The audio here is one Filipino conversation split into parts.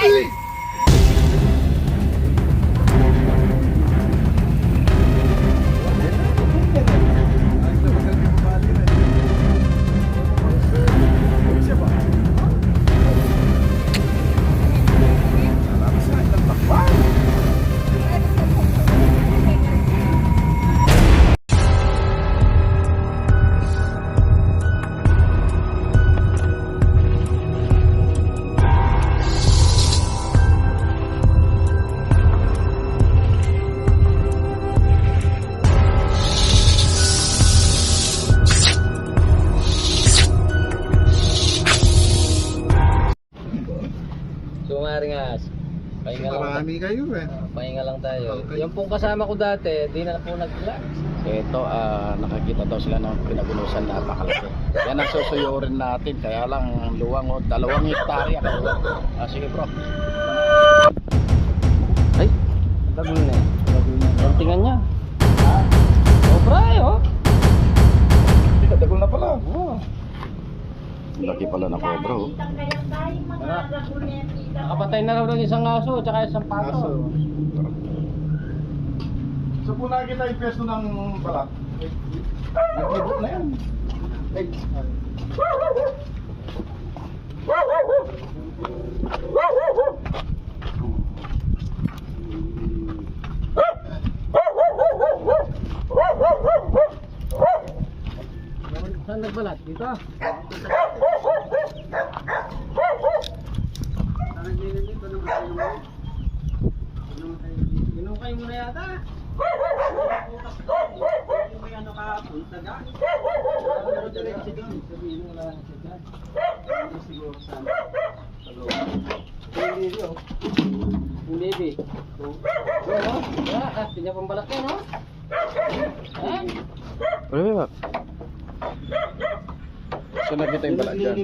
So kayo eh. pahinga lang tayo. Okay. Yung pong kasama ko dati, di na po nag-relax. Ito, ah, nakakita daw sila ng pinagunusan na napakalaki. Yan ang susuyurin natin, kaya lang luwang o dalawang hektarya. Ah, sige bro. Ay, ang tagal na eh. Ang tingnan niya. Sobra eh, oh. Dagol na pala. Oh. Laki pala na cobra oh. Nakapatay na raw ng isang aso, tsaka isang pato. So kung nakikita yung pwesto ng balat, nag-ibot na yan. Saan nagbalat? Dito? Mo na yata. May ano ka, punta ka. Sabihin mo wala na siya dyan. Hindi siguro sana. Hindi oh. Hindi di. Oo, wala. Ah, tinya pambalak yan, oh. Ah? Ano ba? So nakita yung balat dyan.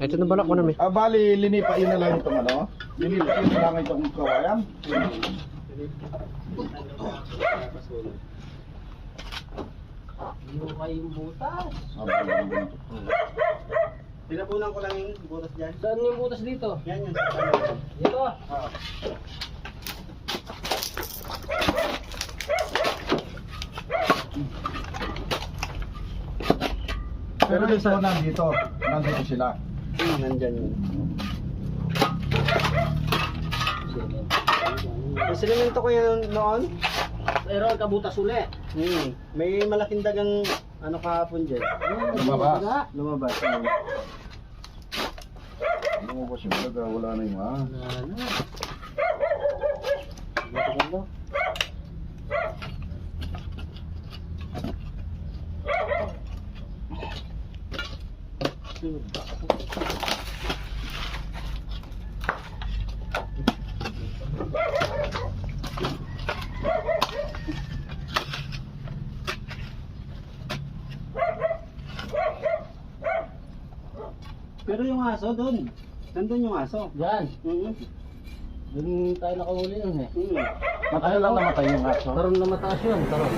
Ito na balak ko na, may. Ah, bali, linipa yun na lang itong ano. Linipa yun na lang itong kawayan. Inukay yung butas. Ah, bali. Pinapunan ko lang yung butas dyan. Saan yung butas dito? Yan yun. sa. Dito. Pero dito nandito, nandito sila. Hmm, nandyan yun. Yung sinimento ko yun noon, Pero kabutas uli. hmm, may malaking dagang ano kahapon dyan. Lumabas. Lumabas. Hmm. Lumabas yung baga, wala na yung ah. Pero yung aso doon. Nandun yung aso. Yan. Hmm. Doon tayo nakahuli nun eh. Hmm. Matagal lang namatay yung aso. Taron na mataas yun. Taron.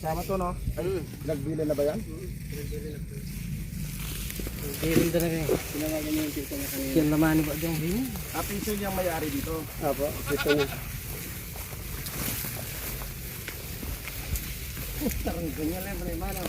Kasama to no? Ay, nagbili na ba yan? Hindi rin talaga eh. Tinawagan niya yung tito niya kanina. Yan naman ba dyan? Ah, may-ari dito. Apo, tito niya. Tarong ganyan lang. Pre, mano.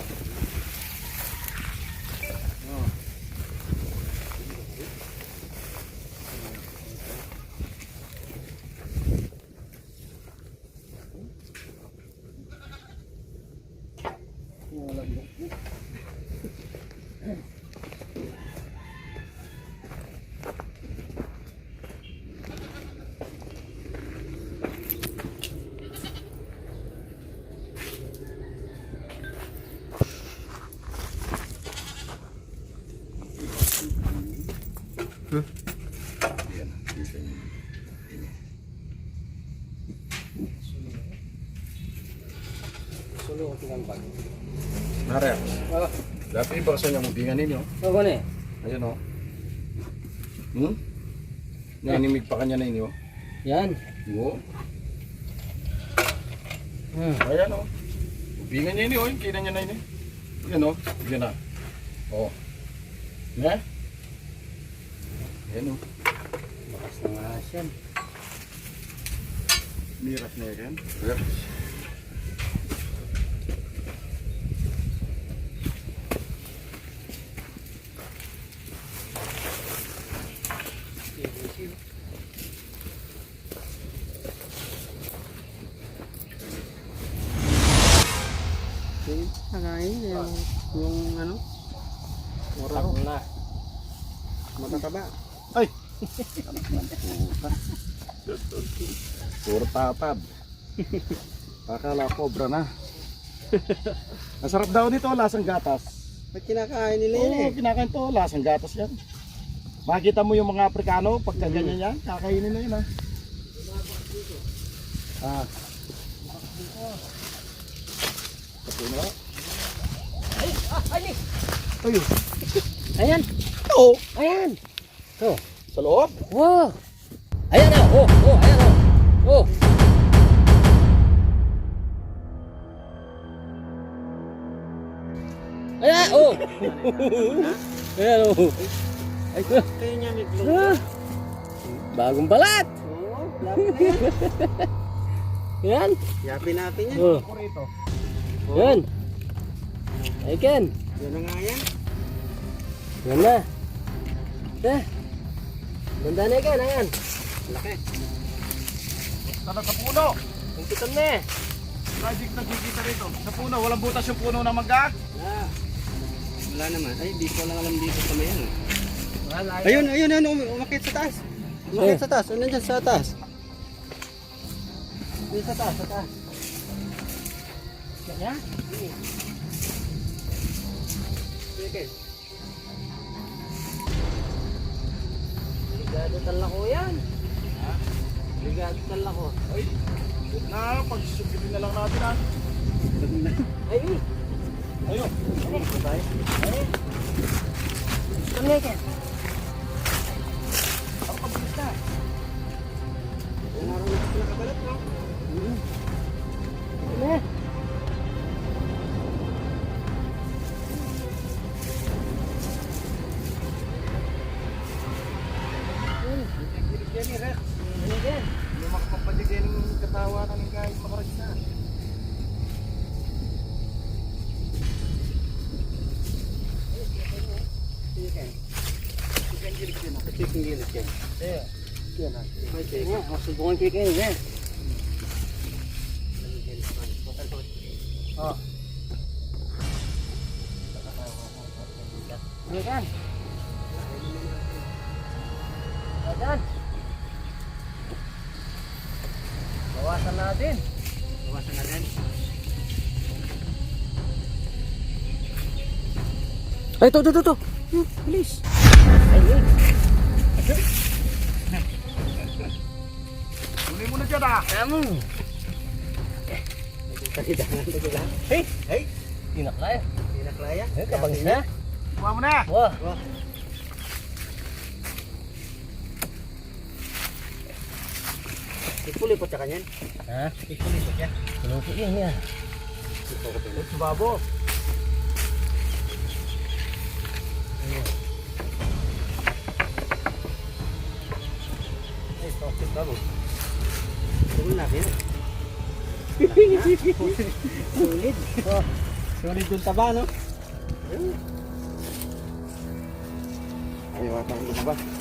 Dati iba sa yung ubingan ninyo. oh, ano eh? Ayan o. Hmm? Nanimig pa kanya ninyo. Yan. Oo. Hmm. Ayan o. Ubingan niya yun o. Kina niya na yun eh. Ayan o. Ayan na. O. Ne? Ayan o. Bakas na nga siya. Miras na yan. Miras. Mura na. matataba. Ay! Puro tatad. Akala cobra na. Masarap daw nito, lasang gatas. Ba't kinakain nila yun Oo, eh? kinakain to, lasang gatas yan. Makikita mo yung mga Aprikano, pagka ganyan yan, kakainin na yun ha. Ah. Pati na. Ay, ah, ay, Ay, Ayan. oh, Ayan. Oh. sa loob. Wow. Ayan na. Oh, oh, ayan oh. Oh. Ayan, oh. Ayan, oh. Ay, ko. Kayo niya may Ah. Bagong balat. Oo, yan. Yapin natin yan. Oh. Yan. Ay, Ken. Yan na nga yan. Yan na. Dah. Ganda na Ken, ayan. Laki. Sana sa puno. Ang kitam na eh. Magic nagkikita rito. Sa puno, walang butas yung puno na mangga. Ah. Wala naman. Ay, di ko lang alam dito sa may. Wala. Ayun, ayun, ayun. um- Umakit sa taas. Umakit sa taas. Ano dyan sa taas? Ayun sa taas, sa taas. Kanya? Sige. Ligado talako yan. Ha? Ligado talako. Ay, yun na, pagsusubitin na lang natin ha. Ay, uy. Ayun. Ay. Come here, Ken. Ang pabilis na. Umarang na no? Come. Chicken gilid yan. Yeah. Yan ah. May. Nga, oh, subukan kayo kayo, yan. Oh. Ano yan? Bawasan natin. Bawasan na rin. Ay, ito, ito, ito, ito. Hmm, Bilis. Ay, ay. Tuloy mo na dyan ah. Tamo. Kalidangan na sila. Hey, Hey, tinaklay. Pinaklaya. Eh, kabangis na. kuha mo na. Wah. Wah. Ipuli po sa kanyan. Ha? Ipuli po siya. Pinupo yan, yan. Ito ko pinuli. Babo. Ba mo? Tulong natin. Sulit. Oh, sulit yung taba, no? Ayaw ata ang lumabas.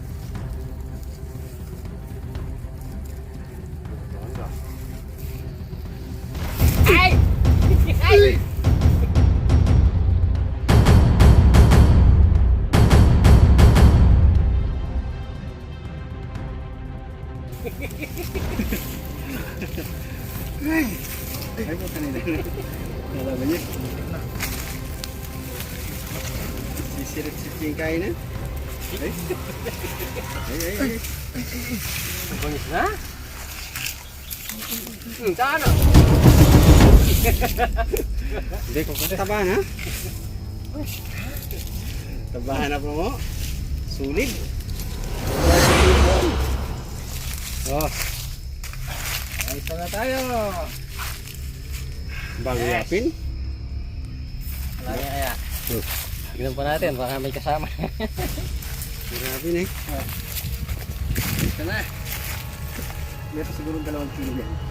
Ah? Hindi ko tabahan ha. Tabahan na po mo. Sulit. Oh. Ay, isa na tayo. Bago yapin. Wala niya kaya. Tignan pa natin, baka may kasama. Yapin eh. Isa na. Meron siguro dalawang kilo yan.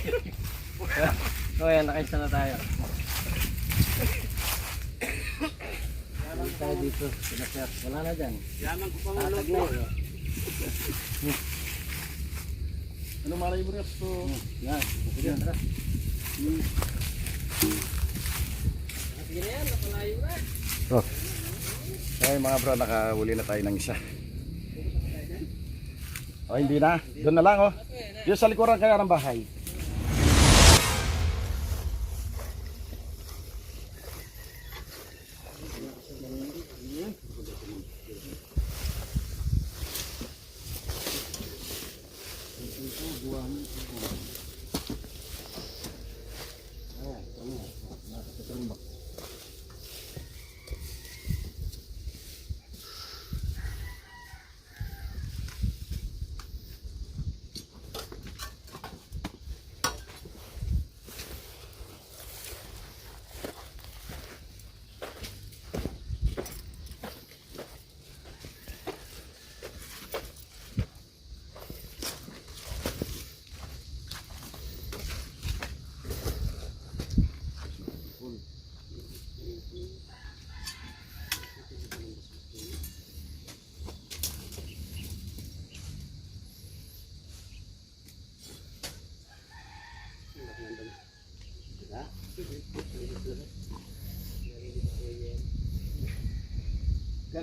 So, ayan, nakaisa na tayo. Wala tayo dito. Sila sir. Wala na dyan. Yaman ko pang Tatag na. Ano malay mo rin so? Yan. Sige, tara. Sige na yan, napalayo na. Ay mga bro, nakahuli na tayo ng isa. Oh, hindi na. Doon na lang oh. Yung sa likuran kaya ng bahay.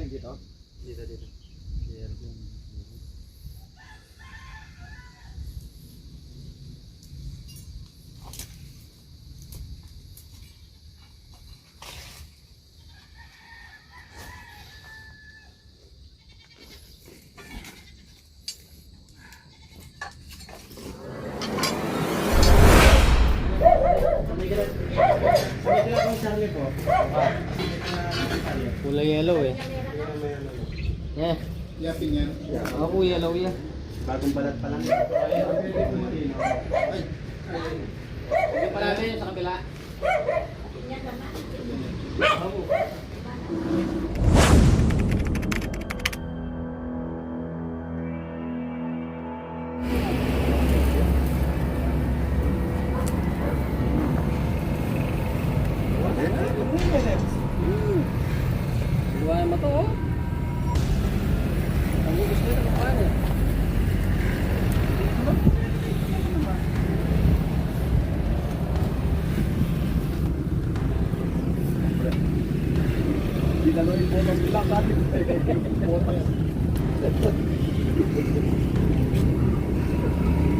Galing dito? Yan. Ako yellow yan. Bagong balat pa lang. Sige pa natin yung sa kabila. Buwan Dinaloy po ng bilang sa atin.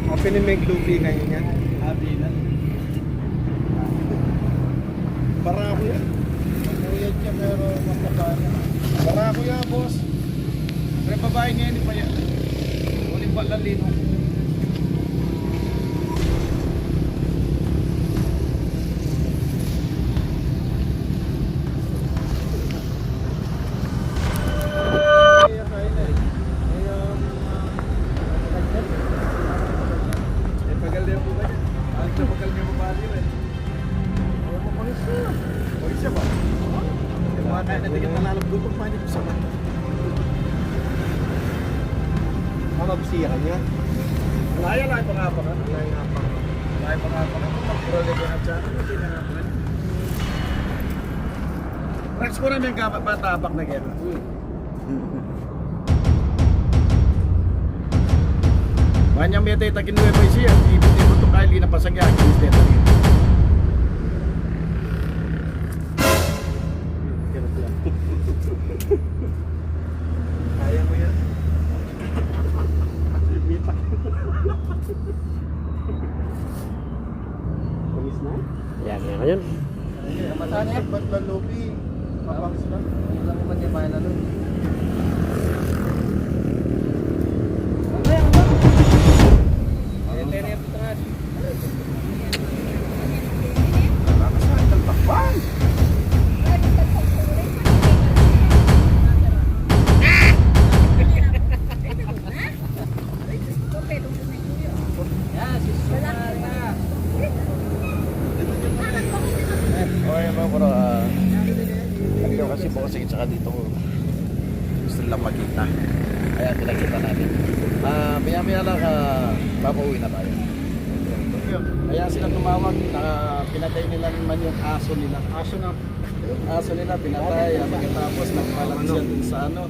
Open ni Meg Luffy kayo niyan. Happy na. Barako yan. Magkuyad niya pero magkakaya. Barako yan, boss. Pero babae niya hindi pa yan. Uling balalino. Ko namin ka patabak na gera. Manyang mete takin nuevo siya. Ibig-ibig to kaili na pasagya. Ibig Kaya Kaya sila tumawag, na pinatay nila naman yung aso nila. Aso na. Aso nila pinatay, at pagkatapos nagbala siya dun sa ano,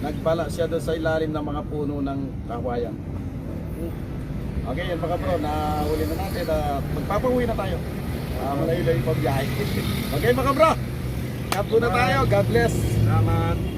nagbala siya dun sa ilalim ng mga puno ng kawayan. Okay, yan mga bro, nahuli na natin. Uh, magpapauwi na tayo. Uh, malayo-layo pang biyahe. okay mga bro, cut muna tayo. God bless. Salamat.